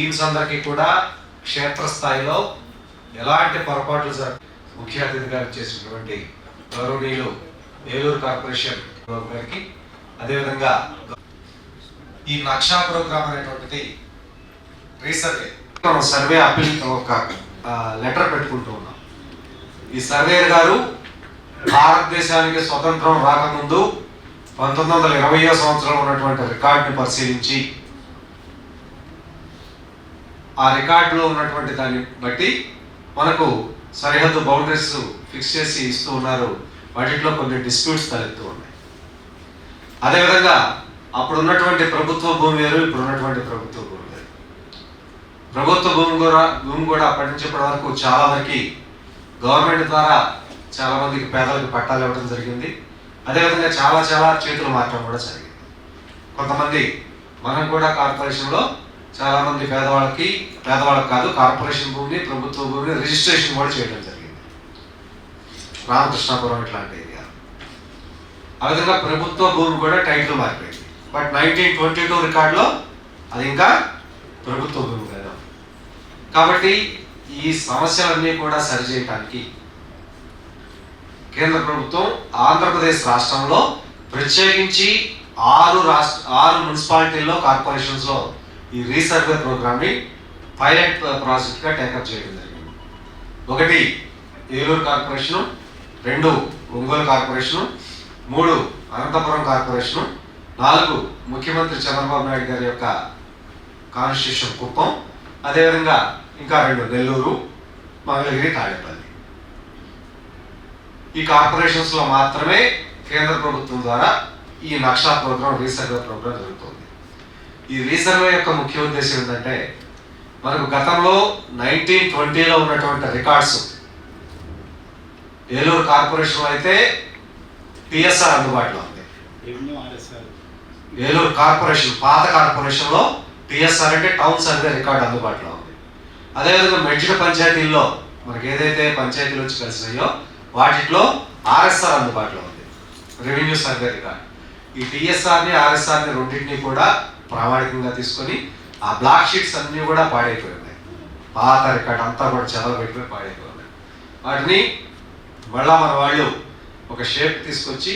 Teams అందరికీ కూడా క్షేత్రస్థాయిలో ఎలాంటి పొరపాట్లు జరగ ముఖ్య అతిథిగా చేసినటువంటి గౌరవనీయులు ఏలూరు కార్పొరేషన్ గారికి. అదేవిధంగా ఈ నక్షా ప్రోగ్రామ్ అనేటువంటిది రీసర్వే. మనం సర్వే అప్పీల్ ఒక లెటర్ పెట్టుకుంటూ ఉన్నాం. ఈ సర్వేయర్ గారు భారతదేశానికి స్వతంత్రం రాకముందు పంతొమ్మిది వందల ఇరవయో సంవత్సరం ఉన్నటువంటి రికార్డుని పరిశీలించి ఆ రికార్డులో ఉన్నటువంటి దాన్ని బట్టి మనకు సరిహద్దు బౌండరీస్ ఫిక్స్ చేసి ఇస్తూ ఉన్నారు. వాటిలో కొన్ని డిస్ప్యూట్స్ తలెత్తూ ఉన్నాయి. అదేవిధంగా అప్పుడు ఉన్నటువంటి ప్రభుత్వ భూమి వేరు ఇప్పుడు ఉన్నటువంటి ప్రభుత్వ భూమి వేరు. ప్రభుత్వ భూమి కూడా భూమి కూడా అప్పటి నుంచి ఇప్పటి వరకు చాలా వరకు గవర్నమెంట్ ద్వారా చాలా మందికి పేదలకు పట్టాలు ఇవ్వడం జరిగింది. అదేవిధంగా చాలా చాలా చేతులు మార్చడం కూడా జరిగింది. కొంతమంది మనం కూడా కార్పొరేషన్లో చాలా మంది పేదవాళ్ళకి పేదవాళ్ళకి కాదు కార్పొరేషన్ భూమిని ప్రభుత్వ భూమిని రిజిస్ట్రేషన్ కూడా చేయడం జరిగింది. రామకృష్ణాపురం ఇట్లాంటి ఏరియా. ఆ విధంగా ప్రభుత్వ భూమి కూడా టైటిల్ మారిపోయింది. బట్ నైన్టీన్ ట్వంటీ టూ రికార్డులో అది ఇంకా ప్రభుత్వ భూమి కదా. కాబట్టి ఈ సమస్యలన్నీ కూడా సరిచేయడానికి కేంద్ర ప్రభుత్వం ఆంధ్రప్రదేశ్ రాష్ట్రంలో ప్రత్యేకించి ఆరు రాష్ట్ర ఆరు మున్సిపాలిటీల్లో కార్పొరేషన్స్లో ఈ రీసర్వే ప్రోగ్రామ్ని పైలట్ ప్రాజెక్ట్గా టేకప్ చేయడం జరిగింది. ఒకటి ఏలూరు కార్పొరేషను రెండు ఒంగోలు కార్పొరేషను మూడు అనంతపురం కార్పొరేషను నాలుగు ముఖ్యమంత్రి చంద్రబాబు నాయుడు గారి యొక్క కాన్స్టిట్యూషన్ కుప్పం అదేవిధంగా ఇంకా రెండు నెల్లూరు మంగళగిరి తాడేపల్లి. ఈ కార్పొరేషన్స్లో మాత్రమే కేంద్ర ప్రభుత్వం ద్వారా ఈ నక్షా ప్రోగ్రాం రీసర్వే ప్రోగ్రాం జరుగుతుంది. ఈ రీసర్వే యొక్క ముఖ్య ఉద్దేశం ఏంటంటే మనకు గతంలో నైన్టీన్ ట్వంటీలో ఉన్నటువంటి రికార్డ్స్ ఏలూరు కార్పొరేషన్ అయితే టిఎస్ఆర్ అందుబాటులో ఉంది. ఏలూరు కార్పొరేషన్ పాత కార్పొరేషన్లో టిఎస్ఆర్ అంటే టౌన్ సర్వే రికార్డ్ అందుబాటులో ఉంది. అదేవిధంగా మెడ్జిడ పంచాయతీల్లో మనకి ఏదైతే పంచాయతీలు వచ్చి కలిసినాయో వాటిలో ఆర్ఎస్ఆర్ అందుబాటులో ఉంది. రెవెన్యూ సర్వే రికార్డ్ ఈ టిఎస్ఆర్ని ఆర్ఎస్ఆర్ని రెండింటిని కూడా ప్రామాణికంగా తీసుకొని ఆ బ్లాక్ షీట్స్ అన్నీ కూడా పాడైపోయి ఉన్నాయి. పాత రికార్డ్ అంతా కూడా చదవబెట్టిపోయి పాడైపోయి ఉన్నాయి. వాటిని మళ్ళా మన వాళ్ళు ఒక షేప్ తీసుకొచ్చి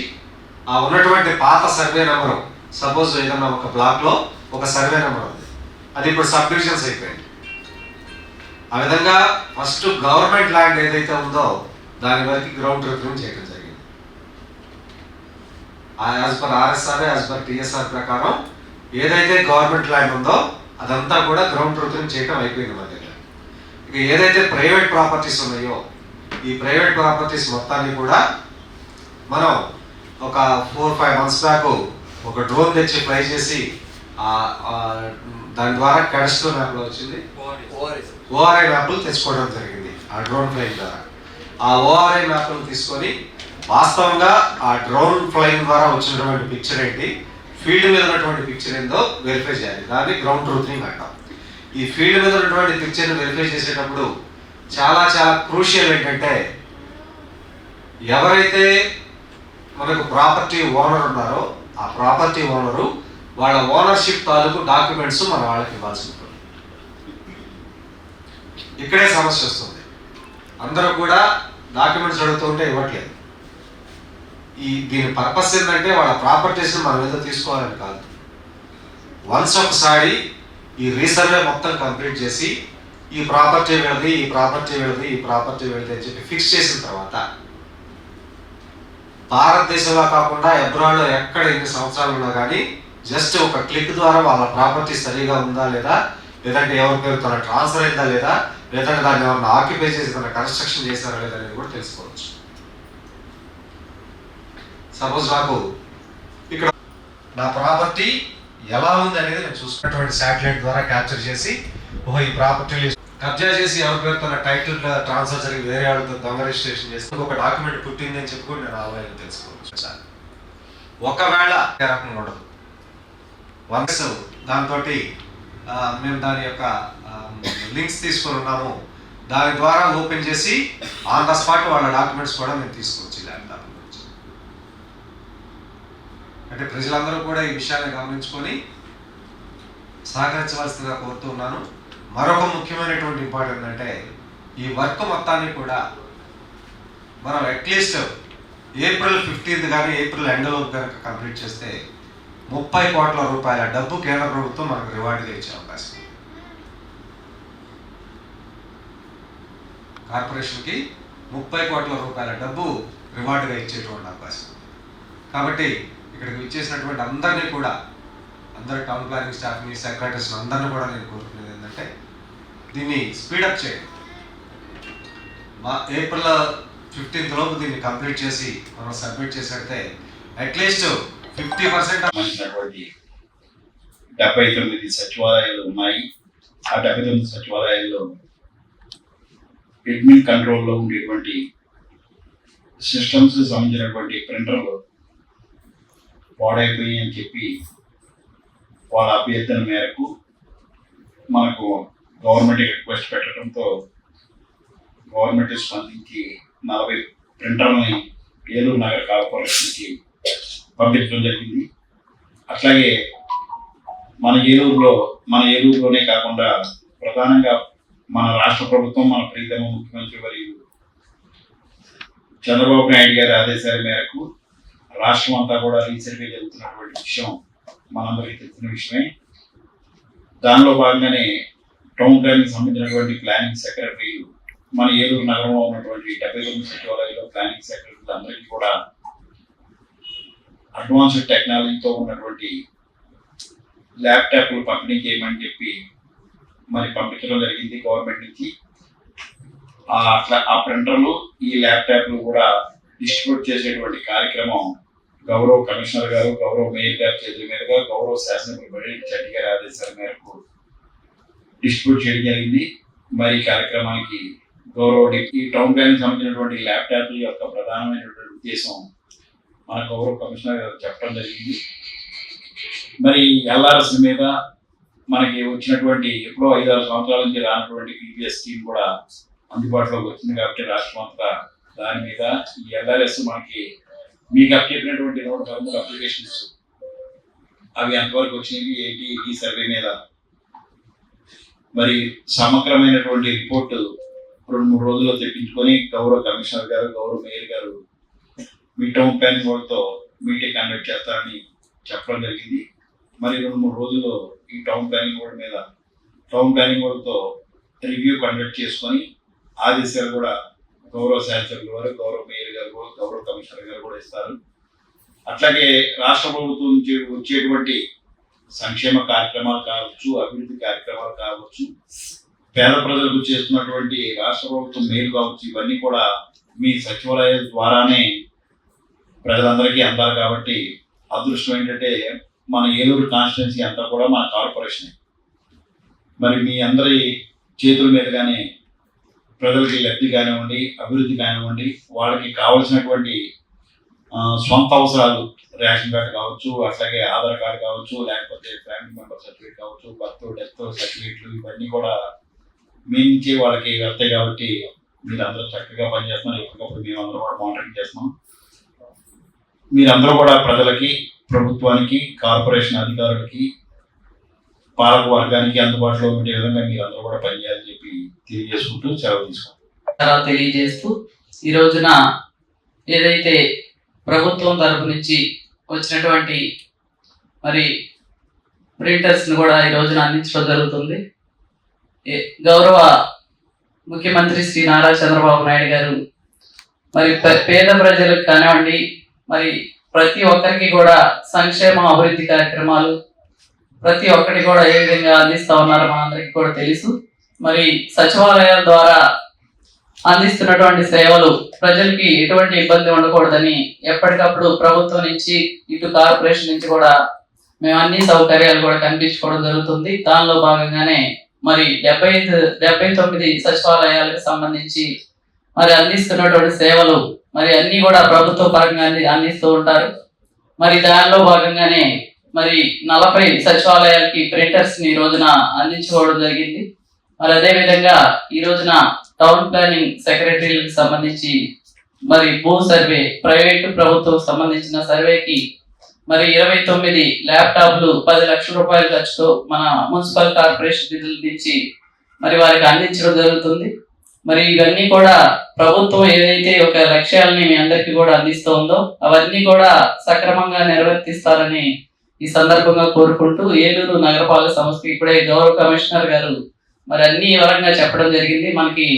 ఆ ఉన్నటువంటి పాత సర్వే నెంబరు సపోజ్ ఏదన్నా ఒక బ్లాక్లో ఒక సర్వే నెంబర్ ఉంది. అది ఇప్పుడు సబ్ డివిజన్స్ అయిపోయింది. ఆ విధంగా ఫస్ట్ గవర్నమెంట్ ల్యాండ్ ఏదైతే ఉందో దాని వరకు గ్రౌండ్ రిఫరెన్స్ చేయడం జరిగింది. As per RSR as per TSR ప్రకారం ఏదైతే గవర్నమెంట్ ల్యాండ్ ఉందో అదంతా కూడా గ్రౌండ్ ట్రూత్ని చేయడం అయిపోయింది మన దగ్గర. ఇక ఏదైతే ప్రైవేట్ ప్రాపర్టీస్ ఉన్నాయో ఈ ప్రైవేట్ ప్రాపర్టీస్ మొత్తాన్ని కూడా మనం ఒక ఫోర్ ఫైవ్ మంత్స్ బ్యాక్ ఒక డ్రోన్ తెచ్చి ఫ్లై చేసి దాని ద్వారా కెడస్టో మ్యాప్లో వచ్చింది. ఓఆర్ఐ మ్యాప్లు తెచ్చుకోవడం జరిగింది ఆ డ్రోన్ ఫ్లైయింగ్ ద్వారా. ఆ ఓఆర్ఐ మ్యాప్లను తీసుకొని వాస్తవంగా ఆ డ్రోన్ ఫ్లైయింగ్ ద్వారా వచ్చినటువంటి పిక్చర్ ఏంటి? ఫీల్డ్ మీద ఉన్నటువంటి పిక్చర్ ఏందో వెరిఫై చేయాలి. దాన్ని గ్రౌండ్ ట్రూత్ని అంటాం. ఈ ఫీల్డ్ మీద ఉన్నటువంటి పిక్చర్ని వెరిఫై చేసేటప్పుడు చాలా చాలా క్రూషియల్ ఏంటంటే ఎవరైతే మనకు ప్రాపర్టీ ఓనర్ ఉన్నారో ఆ ప్రాపర్టీ ఓనరు వాళ్ళ ఓనర్షిప్ తాలూకు డాక్యుమెంట్స్ మన వాళ్ళకి ఇవ్వాల్సి ఉంటుంది. ఇక్కడే సమస్య వస్తుంది. అందరూ కూడా డాక్యుమెంట్స్ అడుగుతుంటే ఇవ్వట్లేదు. ఈ దీని పర్పస్ ఏంటంటే వాళ్ళ ప్రాపర్టీస్ని మనం ఏదో తీసుకోవాలని కాదు. వన్స్ ఒకసారి ఈ రీసర్వే మొత్తం కంప్లీట్ చేసి ఈ ప్రాపర్టీ వీళ్ళది ఈ ప్రాపర్టీ వీళ్ళది ఈ ప్రాపర్టీ వీళ్ళది అని చెప్పి ఫిక్స్ చేసిన తర్వాత భారతదేశంలో కాకుండా అబ్రాడ్లో ఎక్కడ ఎన్ని సంవత్సరాలు ఉన్నా కానీ జస్ట్ ఒక క్లిక్ ద్వారా వాళ్ళ ప్రాపర్టీ సరిగా ఉందా లేదా లేదంటే ఎవరి పేరు తన ట్రాన్స్ఫర్ అయిందా లేదా లేదంటే దాన్ని ఎవరిని ఆక్యుపై చేసి తన కన్స్ట్రక్షన్ చేశారా లేదా అనేది కూడా తెలుసుకోవచ్చు. సపోజ్ నాకు ఇక్కడ నా ప్రాపర్టీ ఎలా ఉంది అనేది నేను చూసుకున్నటువంటి శాటిలైట్ ద్వారా క్యాప్చర్ చేసి ఓహో ఈ ప్రాపర్టీ కబ్జా చేసి ఎవరి పేరు తన టైటిల్ ట్రాన్స్ఫర్ జరిగి వేరే వాళ్ళతో దొంగ రిజిస్ట్రేషన్ చేసి ఒక డాక్యుమెంట్ పుట్టింది అని చెప్పుకొని నేను ఆన్లైన్ తెలుసుకోవచ్చు సార్. ఒకవేళ రకంగా ఉండదు. వన్స్ దాంతో మేము దాని యొక్క లింక్స్ తీసుకొని ఉన్నాము. దాని ద్వారా ఓపెన్ చేసి ఆన్ ద స్పాట్ వాళ్ళ డాక్యుమెంట్స్ కూడా మేము తీసుకోవచ్చు ఈ ల్యాప్టాప్ నుంచి అంటే ప్రజలందరూ కూడా ఈ విషయాన్ని గమనించుకొని సహకరించవలసిందిగా కోరుతూ ఉన్నాను. మరొక ముఖ్యమైనటువంటి ఇంపార్టెంట్ అంటే ఈ వర్క్ మొత్తాన్ని కూడా మనం అట్లీస్ట్ ఏప్రిల్ ఫిఫ్టీన్త్ కానీ ఏప్రిల్ ఎండ్లో కనుక కంప్లీట్ చేస్తే ముప్పై కోట్ల రూపాయల డబ్బు కేంద్ర ప్రభుత్వం మనకు రివార్డుగా ఇచ్చే అవకాశం కార్పొరేషన్కి ముప్పై కోట్ల రూపాయల డబ్బు రివార్డుగా ఇచ్చేటువంటి అవకాశం కాబట్టి ఇక్కడికి వచ్చేసినటువంటి అందరినీ కూడా అందరు టౌన్ ప్లానింగ్ స్టాఫ్ని సెక్రటరీస్ అందరిని కూడా నేను కోరుకునేది ఏంటంటే దీన్ని స్పీడప్ చేయండి. మా ఏప్రిల్ ఫిఫ్టీన్త్ లోపు దీన్ని కంప్లీట్ చేసి మనం సబ్మిట్ చేసేస్తే అట్లీస్ట్ ఫిఫ్టీ పర్సెంట్ డెబ్బై తొమ్మిది సచివాలయాలు ఉన్నాయి. ఆ డెబ్బై తొమ్మిది సచివాలయాల్లో అడ్మిన్ కంట్రోల్లో ఉండేటువంటి సిస్టమ్స్ సంబంధించినటువంటి ప్రింటర్లు పాడైపోయి అని చెప్పి వాళ్ళ అభ్యర్థన మేరకు మనకు గవర్నమెంట్ రిక్వెస్ట్ పెట్టడంతో గవర్నమెంట్ స్పందించి నలభై ప్రింటర్ని ఏలూరు నగర కార్పొరేషన్కి పంపించడం జరిగింది. అట్లాగే మన ఏలూరులో మన ఏలూరులోనే కాకుండా ప్రధానంగా మన రాష్ట్ర ప్రభుత్వం మన ప్రీతమ ముఖ్యమంత్రి మరియు చంద్రబాబు నాయుడు గారి ఆదేశాల మేరకు రాష్ట్రం అంతా కూడా రీసర్వే జరుగుతున్నటువంటి విషయం మనందరికీ తెలిసిన విషయమే. దానిలో భాగంగానే టౌన్ ప్లానింగ్ సంబంధించినటువంటి ప్లానింగ్ సెక్రటరీ మన ఏలూరు నగరంలో ఉన్నటువంటి డెబ్బై తొమ్మిది సచివాలయంలో ప్లానింగ్ సెక్రటరీలు అందరికీ కూడా అడ్వాన్స్డ్ టెక్నాలజీతో ఉన్నటువంటి ల్యాప్టాప్లు పంపిణీ చేయమని చెప్పి మరి పంపించడం జరిగింది గవర్నమెంట్ నుంచి. అట్లా ఆ ప్రింటర్లు ఈ ల్యాప్టాప్లు కూడా డిస్ట్రిబ్యూట్ చేసేటువంటి కార్యక్రమం గౌరవ కమిషనర్ గారు గౌరవ మేయర్ గారు చేతుల మీదుగా గౌరవ శాసనసభ్యులు బడి చెట్టి గారి ఆదేశాల మేరకు డిస్ట్రిబ్యూట్ చేయడం జరిగింది. మరి కార్యక్రమానికి గౌరవ డి- ఈ టౌన్ ప్లానింగ్ సంబంధించినటువంటి ల్యాప్టాప్ల యొక్క ప్రధానమైనటువంటి ఉద్దేశం మన గౌరవ కమిషనర్ గారు చెప్పడం జరిగింది. మరి ఎల్ఆర్ఎస్ మీద మనకి వచ్చినటువంటి ఎప్పుడో ఐదారు సంవత్సరాల నుంచి రానటువంటి పీపీఎస్ స్కీమ్ కూడా అందుబాటులోకి వచ్చింది కాబట్టి రాష్ట్రం అంతా దాని మీద ఈ ఎల్ఆర్ఎస్ మనకి మీకు అప్పచెప్పినటువంటి నూట పదమూడు అప్లికేషన్స్. అవి ఎంతవరకు వచ్చినవి ఏంటి ఈ సర్వే మీద. మరి సమగ్రమైనటువంటి రిపోర్టు రెండు మూడు రోజుల్లో తెప్పించుకొని గౌరవ కమిషనర్ గారు గౌరవ మేయర్ గారు మీ టౌన్ ప్లానింగ్ వాళ్ళతో మీటింగ్ కండక్ట్ చేస్తారని చెప్పడం జరిగింది. మరి రెండు మూడు రోజుల్లో ఈ టౌన్ ప్లానింగ్ బోర్డు మీద టౌన్ ప్లానింగ్ బోర్డుతో రివ్యూ కండక్ట్ చేసుకొని ఆదేశాలు కూడా గౌరవ శాసనసభ్యుల వారు గౌరవ మేయర్ గారు గౌరవ కమిషనర్ గారు కూడా ఇస్తారు. అట్లాగే రాష్ట్ర ప్రభుత్వం నుంచి వచ్చేటువంటి సంక్షేమ కార్యక్రమాలు కావచ్చు అభివృద్ధి కార్యక్రమాలు కావచ్చు పేద ప్రజలకు చేస్తున్నటువంటి రాష్ట్ర ప్రభుత్వం మేలు కావచ్చు ఇవన్నీ కూడా మీ సచివాలయం ద్వారానే ప్రజలందరికీ అందాలి కాబట్టి అదృష్టం ఏంటంటే మన ఏలూరు కాన్స్టిట్యున్సీ అంతా కూడా మన కార్పొరేషన్. మరి మీ అందరి చేతుల మీదుగానే ప్రజలకి లబ్ధి కానివ్వండి అభివృద్ధి కానివ్వండి వాళ్ళకి కావలసినటువంటి సొంత అవసరాలు రేషన్ కార్డు కావచ్చు అట్లాగే ఆధార్ కార్డు కావచ్చు లేకపోతే ఫ్యామిలీ మెంబర్ సర్టిఫికేట్ కావచ్చు బర్త్ డెత్ సర్టిఫికేట్లు ఇవన్నీ కూడా మీ నుంచి వాళ్ళకి వెళ్తాయి కాబట్టి మీరు అందరూ చక్కగా పనిచేస్తున్నారు. ఎప్పటికప్పుడు మేము అందరూ కూడా మానిటరింగ్ చేస్తున్నాం. మీరందరూ కూడా ప్రజలకి ప్రభుత్వానికి కార్పొరేషన్ అధికారులకి పాలక వర్గానికి అందుబాటులో ఉండే విధంగా మీరు అందరూ కూడా పనిచేయాలని చెప్పి తెలియజేసుకుంటూ సెలవు తీసుకుంటాం తెలియజేస్తూ ఈ రోజున ఏదైతే ప్రభుత్వం తరపు నుంచి వచ్చినటువంటి మరి ప్రింటర్స్ని కూడా ఈ రోజున అందించడం జరుగుతుంది. ఏ- గౌరవ ముఖ్యమంత్రి శ్రీ నారా చంద్రబాబు నాయుడు గారు మరి పేద ప్రజలకు కానివ్వండి మరి ప్రతి ఒక్కరికి కూడా సంక్షేమ అభివృద్ధి కార్యక్రమాలు ప్రతి ఒక్కటి కూడా ఏ విధంగా అందిస్తా ఉన్నారో మనందరికి కూడా తెలుసు. మరి సచివాలయాల ద్వారా అందిస్తున్నటువంటి సేవలు ప్రజలకి ఎటువంటి ఇబ్బంది ఉండకూడదని ఎప్పటికప్పుడు ప్రభుత్వం నుంచి ఇటు కార్పొరేషన్ నుంచి కూడా మేము అన్ని సౌకర్యాలు కూడా కనిపించుకోవడం జరుగుతుంది. దానిలో భాగంగానే మరి డెబ్బై ఐదు డెబ్బై తొమ్మిది సచివాలయాలకు సంబంధించి మరి అందిస్తున్నటువంటి సేవలు మరి అన్ని కూడా ప్రభుత్వ పరంగా అందిస్తూ ఉంటారు. మరి దానిలో భాగంగానే మరి నలభై సచివాలయాలకి ప్రింటర్స్ని ఈ రోజున అందించుకోవడం జరిగింది. మరి అదే విధంగా ఈ రోజున టౌన్ ప్లానింగ్ సెక్రటరీలకు సంబంధించి మరి భూ సర్వే ప్రైవేటు ప్రభుత్వం సంబంధించిన సర్వేకి మరి ఇరవై తొమ్మిది ల్యాప్టాప్లు పది లక్షల రూపాయల ఖర్చుతో మన మున్సిపల్ కార్పొరేషన్ నిధుల నుంచి మరి వారికి అందించడం జరుగుతుంది. మరి ఇవన్నీ కూడా ప్రభుత్వం ఏదైతే ఒక లక్ష్యాలని మీ అందరికీ కూడా అందిస్తూ ఉందో అవన్నీ కూడా సక్రమంగా నిర్వర్తిస్తారని ఈ సందర్భంగా కోరుకుంటూ ఏలూరు నగరపాలక సంస్థకి ఇప్పుడే గౌరవ కమిషనర్ గారు మరి అన్ని వివరంగా చెప్పడం జరిగింది. మనకి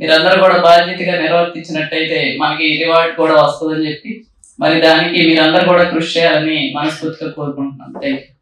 మీరందరూ కూడా బాధ్యతగా నిర్వర్తించినట్టయితే మనకి రివార్డ్ కూడా వస్తుందని చెప్పి మరి దానికి మీరందరూ కూడా కృషి చేయాలని మనస్ఫూర్తిగా కోరుకుంటున్నాను థ్యాంక్ యూ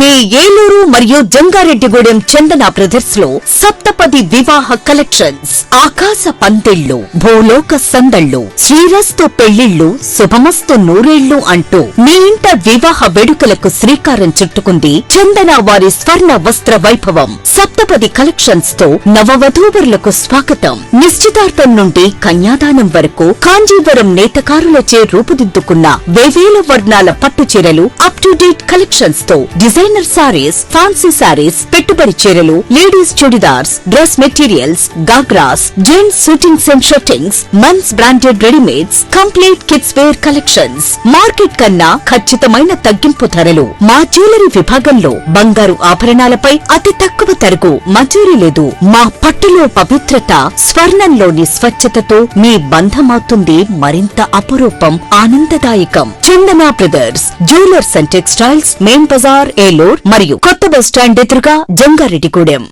మీ ఏలూరు మరియు జంగారెడ్డిగూడెం చందన బ్రదర్స్లో సప్తపది వివాహ కలెక్షన్స్ ఆకాశ పందిళ్ళు భూలోక సందళ్ళు శ్రీరస్తు పెళ్ళిళ్ళు శుభమస్తు నూరేళ్ళు అంటూ మీ ఇంట వివాహ వేడుకలకు శ్రీకారం చుట్టుకుంది చందన వారి స్వర్ణ వస్త్ర వైభవం. సప్తపది కలెక్షన్స్తో నవవధూవరులకు స్వాగతం. నిశ్చితార్థం నుండి కన్యాదానం వరకు కాంజీవరం నేతకారులచే రూపుదిద్దుకున్న వేవేల వర్ణాల పట్టు చీరలు up to date కలెక్షన్స్తో design designer sarees fancy sarees పెట్టుబడి చీరలు ladies chudidars dress materials ghagras gents suitings and shirtings men's branded readymades complete kids wear collections market కన్నా ఖచ్చితమైన తగ్గింపు ధరలు. మా జ్యువెలరీ విభాగంలో బంగారు ఆభరణాలపై అతి తక్కువ ధరకు మంజూరీ లేదు. మా పట్టులో పవిత్రత స్వర్ణంలోని స్వచ్ఛతతో మీ బంధమవుతుంది మరింత అపురూపం ఆనందదాయకం. Chandana brothers jewellers and textiles main bazaar Eluru మరియు కొత్త బస్టాండ్ ఎదురుగా జంగారెడ్డిగూడెం.